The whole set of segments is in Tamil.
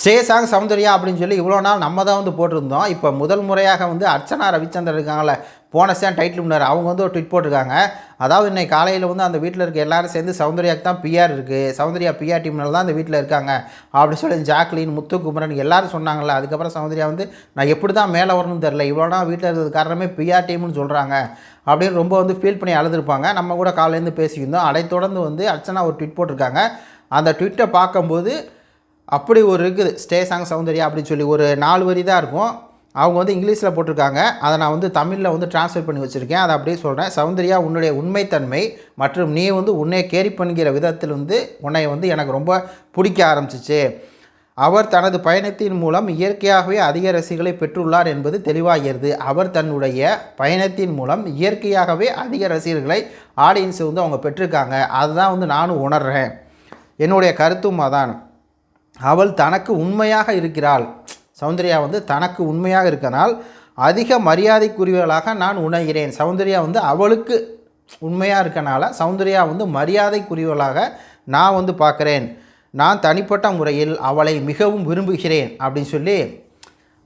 சேசாங் சாங் சௌந்தர்யா அப்படின்னு சொல்லி இவ்வளோ நாள் நம்ம தான் வந்து போட்டிருந்தோம். இப்போ முதல் முறையாக வந்து அர்ச்சனா ரவிச்சந்திரன் இருக்காங்களே போன சேன் டைட்டில் முன்னார் அவங்க வந்து ஒரு ட்விட் போட்டிருக்காங்க. அதாவது இன்னைக்கு காலையில் வந்து அந்த வீட்டில் இருக்க எல்லாரும் சேர்ந்து சௌந்தர்யாவுக்கு தான் பிஆர் இருக்குது சௌந்தர்யா பிஆர் டீம்னால தான் அந்த வீட்டில் இருக்காங்க. அப்படி சொல்லி ஜாக்லின் முத்துக்குமரன் எல்லாரும் சொன்னாங்களே அதுக்கப்புறம் சௌந்தர்யா வந்து நான் எப்படி தான் மேலே வரணும்னு தெரில இவ்வளோ நாள் வீட்டில் இருக்கிறது காரணமே பிஆர் டீம்னு சொல்கிறாங்க அப்படின்னு ரொம்ப வந்து ஃபீல் பண்ணி அழுதுருப்பாங்க. நம்ம கூட காலையிலேருந்து பேசியிருந்தோம் அதை தொடர்ந்து வந்து அர்ச்சனா ஒரு ட்விட் போட்டிருக்காங்க. அந்த ட்விட்டை பார்க்கும்போது அப்படி ஒரு இருக்குது. ஸ்டே சாங் சௌந்தர்யா அப்படின்னு சொல்லி ஒரு நாலு வரி தான் இருக்கும். அவங்க வந்து இங்கிலீஷில் போட்டிருக்காங்க. அதை நான் வந்து தமிழில் வந்து டிரான்ஸ்லேட் பண்ணி வச்சுருக்கேன். அதை அப்படியே சொல்கிறேன் சௌந்தர்யா உன்னுடைய உண்மைத்தன்மை மற்றும் நீ வந்து உன்னை கேரி பண்ணுகிற விதத்தில் வந்து உன்னை வந்து எனக்கு ரொம்ப பிடிக்க ஆரம்பிச்சிச்சு. அவர் தனது பயணத்தின் மூலம் இயற்கையாகவே அதிக ரசிகளை பெற்றுள்ளார் என்பது தெளிவாகிறது. அவர் தன்னுடைய பயணத்தின் மூலம் இயற்கையாகவே அதிக ரசிகர்களை ஆடியன்ஸ் வந்து அவங்க பெற்றிருக்காங்க. அதுதான் வந்து நானும் உணர்கிறேன் என்னுடைய கருத்தும் அதான். அவள் தனக்கு உண்மையாக இருக்கிறாள். சௌந்தர்யா வந்து தனக்கு உண்மையாக இருக்கனால் அதிக மரியாதைக்குரியவளாக நான் உணர்கிறேன். சௌந்தர்யா வந்து அவளுக்கு உண்மையாக இருக்கனால சௌந்தர்யா வந்து மரியாதைக்குரியவளாக நான் வந்து பார்க்குறேன். நான் தனிப்பட்ட முறையில் அவளை மிகவும் விரும்புகிறேன் அப்படின்னு சொல்லி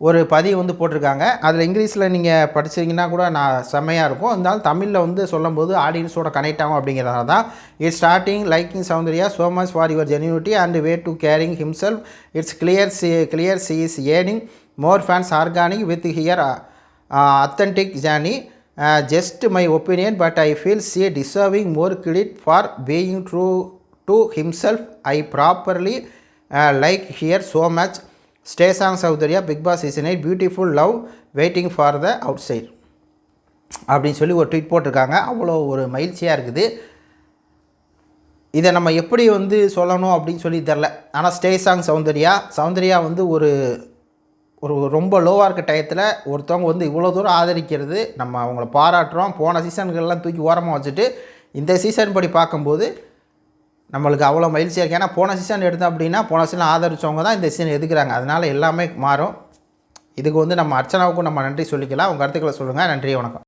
ஒரு பதிவு வந்து போட்டிருக்காங்க. அதில் இங்கிலீஷில் நீங்கள் படிச்சீங்கன்னா கூட நான் செம்மையாக இருக்கும். இருந்தாலும் தமிழில் வந்து சொல்லும்போது ஆடியன்ஸோட கனெக்ட் ஆகும் அப்படிங்கிறதால தான் it's starting liking Soundarya so much for your genuinity and way to caring himself it's clear she clear she is earning more fans organic with her authentic journey just my opinion but I feel she deserving more credit for being true to himself I properly like her so much stay song Bigg Boss season eight beautiful love waiting for the outside அப்படின்னு சொல்லி ஒரு ட்வீட் போட்டிருக்காங்க. அவ்வளோ ஒரு மகிழ்ச்சியாக இருக்குது. இதை நம்ம எப்படி வந்து சொல்லணும் அப்படின்னு சொல்லி தெரில. ஆனால் ஸ்டே சாங் சௌந்தர்யா சௌந்தர்யா வந்து ஒரு ஒரு ரொம்ப லோவாக இருக்க டயத்தில் ஒருத்தவங்க வந்து இவ்வளோ தூரம் ஆதரிக்கிறது நம்ம அவங்கள பாராட்டுறோம். போன சீசன்கள்லாம் தூக்கி ஓரமாக வச்சுட்டு இந்த சீசன் படி பார்க்கும்போது நம்மளுக்கு அவ்வளோ மகிழ்ச்சியாக இருக்குது ஏன்னா போன சீசன் எடுத்தோம் அப்படின்னா போன சீசன் ஆதரிச்சவங்க தான் இந்த சீசன் எதுக்குறாங்க. அதனால் எல்லாமே மாறும். இதுக்கு வந்து நம்ம அர்ச்சனாவுக்கும் நம்ம நன்றி சொல்லிக்கலாம். உங்கள் கருத்துக்களை சொல்லுங்கள் நன்றி வணக்கம்.